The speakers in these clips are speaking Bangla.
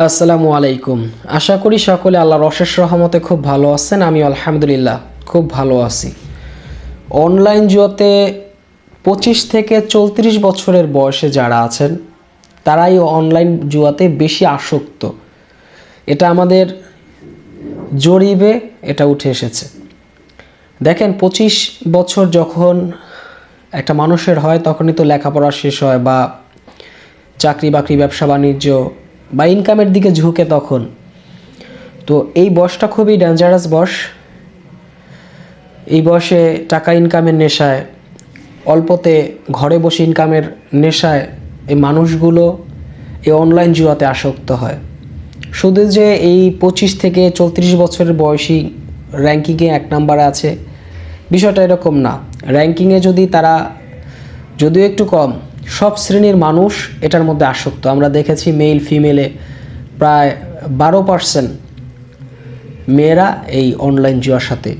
আসসালামু আলাইকুম। আশা করি সকলে আল্লাহর অশেষ রহমতে খুব ভালো আছেন। আমি আলহামদুলিল্লাহ খুব ভালো আছি। অনলাইন জুয়াতে পঁচিশ থেকে চৌত্রিশ বছরের বয়সে যারা আছেন, তারাই অনলাইন জুয়াতে বেশি আসক্ত। এটা আমাদের জরিবে এটা উঠে এসেছে। দেখেন, পঁচিশ বছর যখন একটা মানুষের হয়, তখনই তো লেখাপড়া শেষ হয় বা চাকরি বাকরি ব্যবসা বাণিজ্য বা ইনকামের দিকে ঝুঁকে তখন। তো এই বসটা খুবই ডেঞ্জারাস বস। এই বসে টাকা ইনকামের নেশায়, অল্পতে ঘরে বসে ইনকামের নেশায় এই মানুষগুলো এই অনলাইন জুয়াতে আসক্ত হয়। শুধু যে এই পঁচিশ থেকে চৌত্রিশ বছরের বয়সী র্যাঙ্কিংয়ে এক নম্বরে আছে, বিষয়টা এরকম না। র্যাঙ্কিংয়ে যদি তারা, যদিও একটু কম সব শ্রেণির মানুষ এটার মধ্যে আসক্ত। আমরা দেখেছি মেল ফিমেলে প্রায় বারো পার্সেন্ট মেয়েরা এই অনলাইন জুয়ার সাথে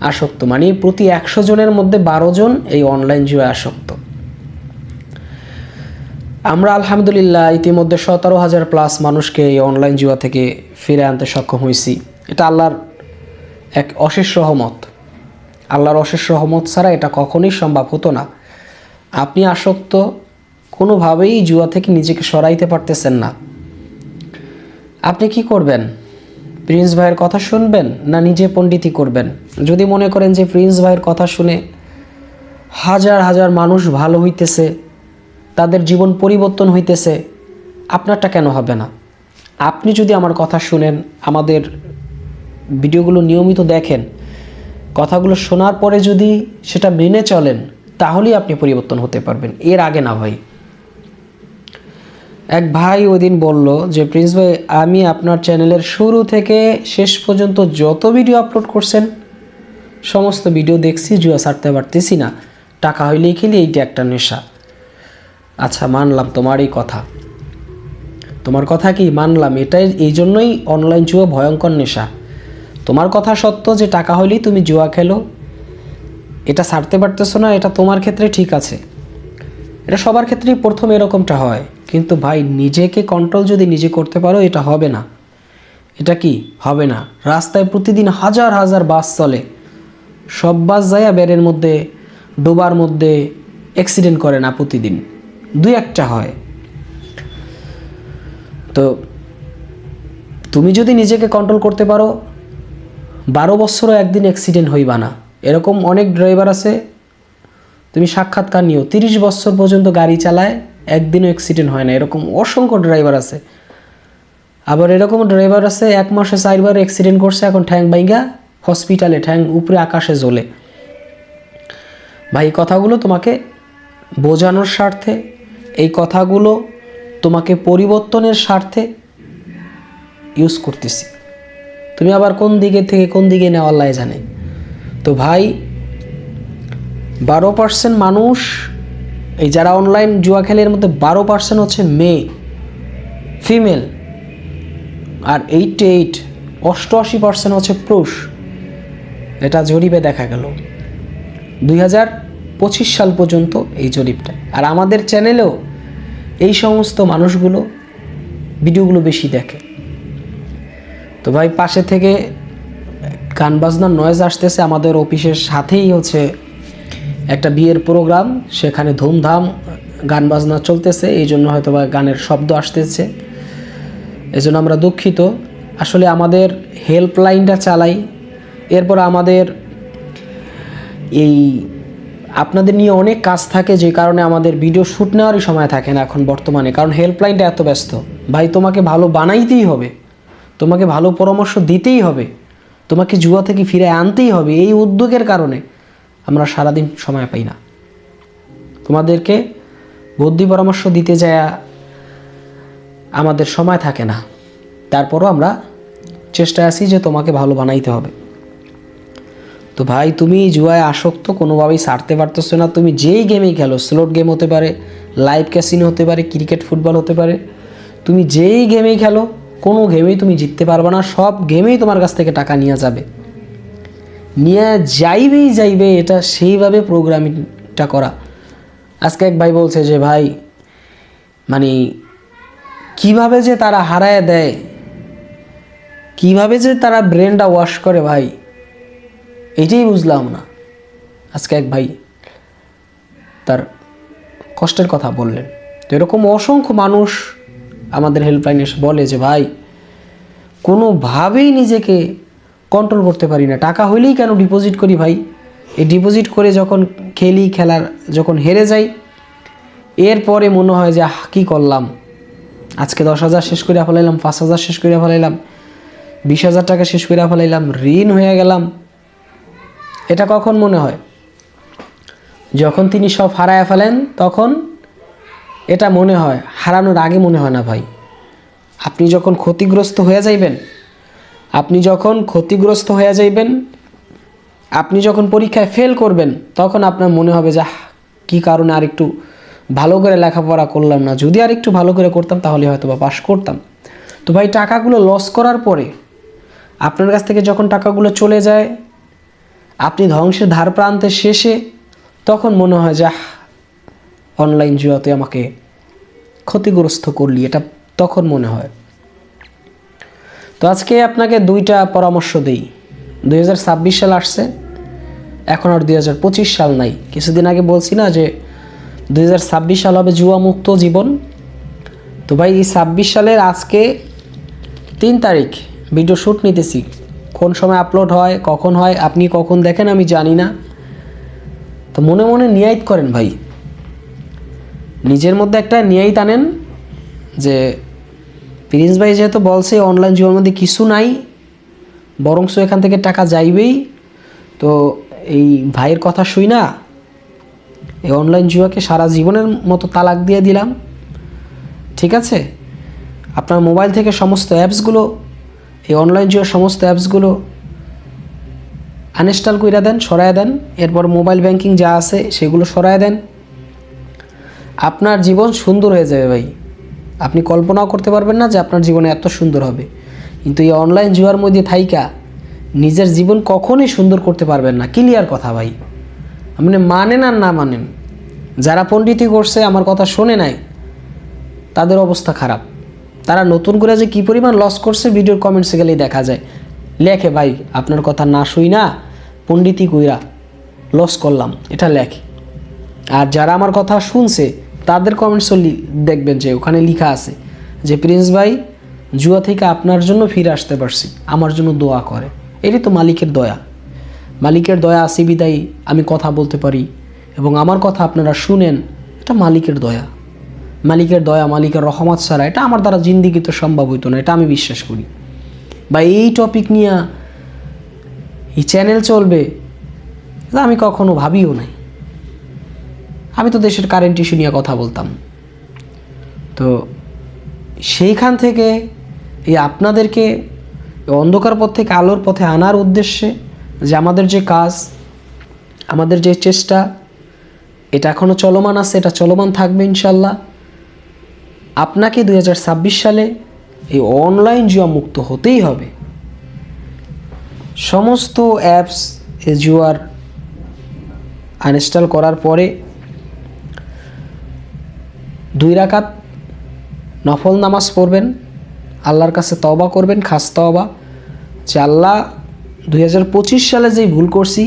আসক্ত। মানে প্রতি একশো জনের মধ্যে বারো জন এই অনলাইন জুয়ায় আসক্ত। আমরা আলহামদুলিল্লাহ ইতিমধ্যে সতেরো হাজার প্লাস মানুষকে এই অনলাইন জুয়া থেকে ফিরে আনতে সক্ষম হয়েছি। এটা আল্লাহর এক অশেষ রহমত। আল্লাহর অশেষ রহমত ছাড়া এটা কখনোই সম্ভব হতো না। আপনি আসক্ত, কোনোভাবেই জুয়া থেকে নিজেকে সরাইতে পারতেছেন না। আপনি কি করবেন? প্রিন্স ভাইয়ের কথা শুনবেন না নিজে পণ্ডিতি করবেন? যদি মনে করেন যে প্রিন্স ভাইয়ের কথা শুনে হাজার হাজার মানুষ ভালো হইতেছে, তাদের জীবন পরিবর্তন হইতেছে, আপনারটা কেন হবে না? আপনি যদি আমার কথা শুনেন, আমাদের ভিডিওগুলো নিয়মিত দেখেন, কথাগুলো শোনার পরে যদি সেটা মেনে চলেন তাহলেই আপনি পরিবর্তন হতে পারবেন। এর আগে না ভাই। এক ভাই ওই দিন বলল যে, প্রিন্স ভাই, আমি আপনার চ্যানেলের শুরু থেকে শেষ পর্যন্ত যত ভিডিও আপলোড করছেন, সমস্ত ভিডিও দেখছি, জুয়া ছাড়তে পারতেছি না। টাকা হইলেই খেলি, এইটা একটা নেশা। আচ্ছা মানলাম তোমার এই কথা। তোমার কথা কি? মানলাম, এটাই, এই জন্যই অনলাইন জুয়া ভয়ঙ্কর নেশা। তোমার কথা সত্য যে, টাকা হইলেই তুমি জুয়া খেলো এটা ছাড়তে পারতেছো না, এটা তোমার ক্ষেত্রে ঠিক আছে। এটা সবার ক্ষেত্রেই প্রথম এরকমটা হয়। কিন্তু ভাই, নিজেকে কন্ট্রোল যদি নিজে করতে পারো, এটা হবে না। এটা কি? হবে না। রাস্তায় প্রতিদিন হাজার হাজার বাস চলে। সব বাস যায় বেরের মধ্যে, ডোবার মধ্যে অ্যাক্সিডেন্ট করে না প্রতিদিন। দুই একটা হয়। তো তুমি যদি নিজেকে কন্ট্রোল করতে পারো, বারো বছরও একদিন অ্যাক্সিডেন্ট হইবা না। এরকম অনেক ড্রাইভার আছে, তুমি সাক্ষাৎকার নিও। তিরিশ বছর পর্যন্ত গাড়ি চালায়, একদিনও অ্যাক্সিডেন্ট হয় না। এরকম অসংখ্য ড্রাইভার আছে। আবার এরকম ড্রাইভার আছে, এক মাসে চারবার অ্যাক্সিডেন্ট করছে, এখন ঠ্যাং বাইঙ্গা হসপিটালে ঠ্যাং উপরে, আকাশে জ্বলে। ভাই কথাগুলো তোমাকে বোঝানোর স্বার্থে, এই কথাগুলো তোমাকে পরিবর্তনের স্বার্থে ইউজ করতেছি। তুমি আবার কোন দিকে থেকে কোন দিকে নেওয়ার লাই জানে। তো ভাই, বারো পার্সেন্ট মানুষ, এই যারা অনলাইন জুয়া খেলে এর মধ্যে বারো পার্সেন্ট হচ্ছে মেয়ে ফিমেল আর এইট এইট অষ্টআশি পার্সেন্ট হচ্ছে পুরুষ। এটা জরিপে দেখা গেল। দুই হাজার পঁচিশ সাল পর্যন্ত এই জরিপটা। আর আমাদের চ্যানেলেও এই সমস্ত মানুষগুলো ভিডিওগুলো বেশি দেখে। তো ভাই, পাশে থেকে গান বাজনার নয়েজ আসতেছে আমাদের অফিসের সাথেই হচ্ছে একটা বিয়ের প্রোগ্রাম সেখানে ধুমধাম গান বাজনা চলতেছে, এই জন্য হয়তো বা গানের শব্দ আসতেছে। এই জন্য আমরা দুঃখিত। আসলে আমাদের হেল্পলাইনটা চালাই। এরপর আমাদের এই আপনাদের নিয়ে অনেক কাজ থাকে, যে কারণে আমাদের ভিডিও শ্যুট নেওয়ারই সময় থাকে না এখন বর্তমানে, কারণ হেল্পলাইনটা এত ব্যস্ত। ভাই, তোমাকে ভালো বানাইতেই হবে। তোমাকে ভালো পরামর্শ দিতেই হবে। তোমাকে জুয়া থেকে ফিরে আনতেই হবে এই উদ্যোগের কারণে। আমরা সারাদিন সময় পাই না। তোমাদেরকে বুদ্ধি পরামর্শ দিতে যায় আমাদের সময় থাকে না। তারপরও আমরা চেষ্টায় আছি যে তোমাকে ভালো বানাইতে হবে। তো ভাই, তুমি জুয়ায় আসক্ত, কোনোভাবেই সারতে পারতেছো না। তুমি যেই গেমেই খেলো স্লোট গেম হতে পারে লাইভ ক্যাসিনো হতে পারে ক্রিকেট ফুটবল হতে পারে, তুমি যেই গেমেই খেলো কোনো গেমেই তুমি জিততে পারবে না, সব গেমেই তোমার কাছ থেকে টাকা নিয়ে যাবে। নিয়ে যাইবেই যাইবে, এটা সেইভাবে প্রোগ্রামিংটা করা। আজকে এক ভাই বলছে যে, ভাই মানে কীভাবে যে তারা হারায় দেয়, কীভাবে যে তারা ব্রেনটা ওয়াশ করে ভাই, এটাই বুঝলাম না। আজকে এক ভাই তার কষ্টের কথা বললেন। তো এরকম অসংখ্য মানুষ আমাদের হেল্পলাইনে এসে বলে যে, ভাই, কোনোভাবেই নিজেকে কন্ট্রোল করতে পারি না। টাকা হইলেই কেন ডিপোজিট করি ভাই? এই ডিপোজিট করে যখন খেলি, খেলার যখন হেরে যাই, এরপরে মনে হয় যে, আহ, কী করলাম? আজকে দশ হাজার শেষ করে ফেলাইলাম, পাঁচ হাজার শেষ করে ফেলাইলাম, বিশ হাজার টাকা শেষ করে ফেলাইলাম, ঋণ হয়ে গেলাম। এটা কখন মনে হয়? যখন তিনি সব হারায় ফেলেন, তখন এটা মনে হয়, হারানোর আগে মনে হয় না ভাই। আপনি যখন ক্ষতিগ্রস্ত হয়ে যাইবেন, আপনি যখন ক্ষতিগ্রস্ত হয়ে যাইবেন, আপনি যখন পরীক্ষায় ফেল করবেন, তখন আপনার মনে হবে যে কী কারণে আর একটু ভালো করে লেখাপড়া করলাম না। যদি আর একটু ভালো করে করতাম, তাহলে হয়তো বা পাশ করতাম। তো ভাই, টাকাগুলো লস করার পরে আপনার কাছ থেকে যখন টাকাগুলো চলে যায়, আপনি ধ্বংসের ধার প্রান্তের শেষে, তখন মনে হয় যে অনলাইন জুয়াতে আমাকে ক্ষতিগ্রস্ত করলি, এটা তখন মনে হয়। তো আজকে আপনাকে দুইটা পরামর্শ দেই। দুই সাল আসছে, এখন আর দুই হাজার পঁচিশ সাল নাই। কিছুদিন আগে বলছি না যে দু হাজার ছাব্বিশ সাল হবে জুয়া মুক্ত জীবন। তো ভাই, এই ছাব্বিশ সালের আজকে তিন তারিখ, ভিডিও শ্যুট নিতেছি। কোন সময় আপলোড হয়, কখন হয়, আপনি কখন দেখেন আমি জানি না। তো মনে মনে নিয়াইত করেন ভাই। নিজের মধ্যে একটা নিয়েই আনেন যে প্রিন্স ভাই যেহেতু বলছে অনলাইন জীবনের মধ্যে কিছু নাই, বরংস এখান থেকে টাকা যাইবেই। তো এই ভাইয়ের কথা শুই না, এই অনলাইন জুয়াকে সারা জীবনের মতো তালাক দিয়ে দিলাম। ঠিক আছে? আপনার মোবাইল থেকে সমস্ত অ্যাপসগুলো এই অনলাইন জুয়ার সমস্ত অ্যাপসগুলো আনইনস্টল করে দেন সরায় দেন। এরপর মোবাইল ব্যাংকিং যা আছে সেগুলো সরায় দেন। আপনার জীবন সুন্দর হয়ে যাবে ভাই। আপনি কল্পনাও করতে পারবেন না যে আপনার জীবনে এত সুন্দর হবে। কিন্তু এই অনলাইন জুয়ার মধ্যে থাইকা নিজের জীবন কখনই সুন্দর করতে পারবেন না। ক্লিয়ার কথা ভাই। আপনি মানেন আর না মানেন, যারা পণ্ডিতি করছে, আমার কথা শোনে নাই, তাদের অবস্থা খারাপ। তারা নতুন করে যে কী পরিমাণ লস করছে, ভিডিওর কমেন্টসে গেলেই দেখা যায়। লেখে ভাই, আপনার কথা না শুই না পণ্ডিতি কইরা লস করলাম। এটা লেখে। আর যারা আমার কথা শুনছে তাদের কমেন্টসও দেখবেন যে ওখানে লেখা আছে যে, প্রিন্স ভাই, জুয়া থেকে আপনার জন্য ফিরে আসতে পারছি। আমার জন্য দোয়া করে। এটাই তো মালিকের দয়া। মালিকের দয়া আসি বিদায়ী, আমি কথা বলতে পারি এবং আমার কথা আপনারা শুনেন, এটা মালিকের দয়া। মালিকের দয়া, মালিকের রহমত ছাড়া এটা আমার দ্বারা জিন্দিগিতে সম্ভব হইতো না, এটা আমি বিশ্বাস করি। বা এই টপিক নিয়ে এই চ্যানেল চলবে, এটা আমি কখনো ভাবিও নাই। আমি তো দেশের কারেন্ট ইস্যু নিয়ে কথা বলতাম। তো সেইখান থেকে এই আপনাদেরকে অন্ধকার পথ থেকে আলোর পথে আনার উদ্দেশ্যে যে আমাদের যে কাজ, আমাদের যে চেষ্টা, এটা এখনও চলমান আছে, এটা চলমান থাকবে ইনশাল্লাহ আপনাকে দু হাজার ছাব্বিশ সালে এই অনলাইন জুয়া মুক্ত হতেই হবে। সমস্ত অ্যাপস এ জুয়ার আনইনস্টল করার পরে দুই রাকাত নফল নামাজ পড়বেন, আল্লাহর কাছে তবা করবেন, খাস তওবা। যে আল্লাহ দুই হাজার পঁচিশ সালে যেই ভুল করছি,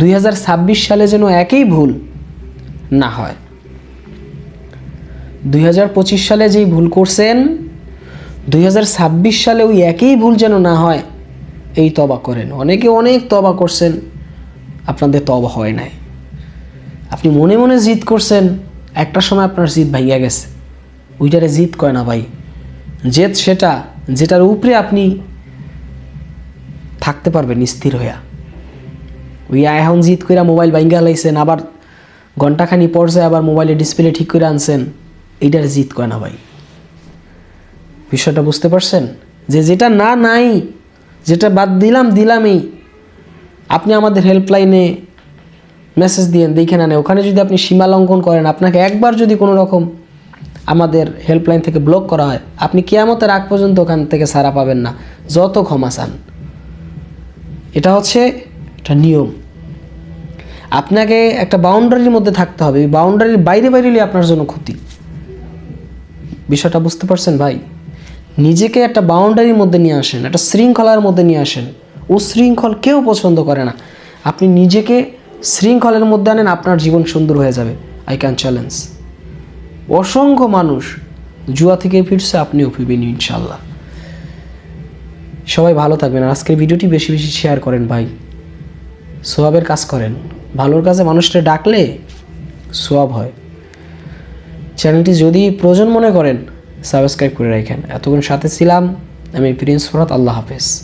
দুই হাজার ছাব্বিশ সালে যেন একই ভুল না হয়। দুই হাজার পঁচিশ সালে যেই ভুল করছেন, দুই হাজার ছাব্বিশ সালে ওই একই ভুল যেন না হয়, এই তবা করেন। অনেকে অনেক তবা করছেন, আপনাদের তবা হয় নাই। আপনি মনে মনে জিদ করছেন একটা সময় আপনার জিদ ভাইয়া গেছে। ওইটারে জিদ কয় না ভাই? জেদ সেটা, যেটার উপরে আপনি থাকতে পারবেন স্থির হইয়া। ওই এখন জিদ কইরা মোবাইল ভাঙ্গা লাইছেন, আবার ঘন্টাখানি পর্যায়ে আবার মোবাইলের ডিসপ্লে ঠিক করে আনছেন, এইটার জিদ কয় না ভাই? বিষয়টা বুঝতে পারছেন? যে যেটা না নাই, যেটা বাদ দিলাম, দিলামই। আপনি আমাদের হেল্পলাইনে মেসেজ দিয়েন দেখে না ওখানে যদি আপনি সীমা লঙ্ঘন করেন, আপনাকে একবার যদি কোনো রকম আমাদের হেল্পলাইন থেকে ব্লক করা হয়, আপনি কেয়ামতের আগ পর্যন্ত ওখান থেকে সারা পাবেন না। যত ক্ষমা চান। এটা হচ্ছে একটা নিয়ম। আপনাকে একটা বাউন্ডারির মধ্যে থাকতে হবে। এই বাউন্ডারির বাইরে বাইরে আপনার জন্য ক্ষতি। বিষয়টা বুঝতে পারছেন ভাই? নিজেকে একটা বাউন্ডারির মধ্যে নিয়ে আসেন, একটা শৃঙ্খলার মধ্যে নিয়ে আসেন। উশৃঙ্খল কেউ পছন্দ করে না। আপনি নিজেকে শৃঙ্খলের মধ্যে আনেন, আপনার জীবন সুন্দর হয়ে যাবে। আই ক্যান চ্যালেঞ্জ অসংখ্য মানুষ জুয়া থেকে ফিরছে, আপনিও ফিরবেন ইনশাল্লাহ সবাই ভালো থাকবেন। আজকের ভিডিওটি বেশি বেশি শেয়ার করেন ভাই। সোয়াবের কাজ করেন। ভালোর কাজে মানুষটা ডাকলে সোয়াব হয়। চ্যানেলটি যদি প্রয়োজন মনে করেন সাবস্ক্রাইব করে রাখেন। এতক্ষণ সাথে ছিলাম, আমি প্রিন্স ফরাত আল্লাহ হাফেজ।